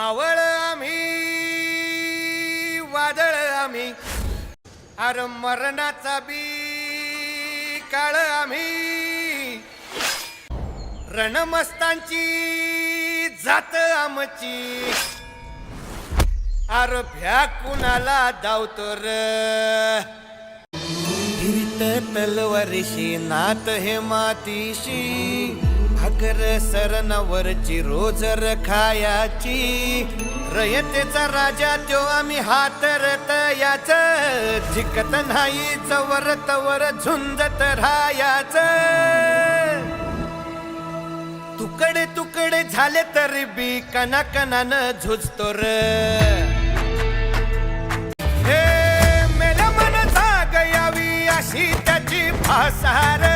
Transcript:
मावळ आम्ही वादळ आम्ही अर मरणाचा बी काळ आम्ही. रणमस्तांची जात आमची अर भ्या कुणाला धावतो र तलवारीशी नात हे मातीशी भाकर सरणावरची रोज र खायाची रयतेचा राजा त्यो आम्ही हातरत याच. झिकत नाही चवर तवर झुंजत राहायाच. तुकडे तुकडे झाले तरी बी कना कनान झुजतो र. मन जाग यावी अशी त्याची भासार.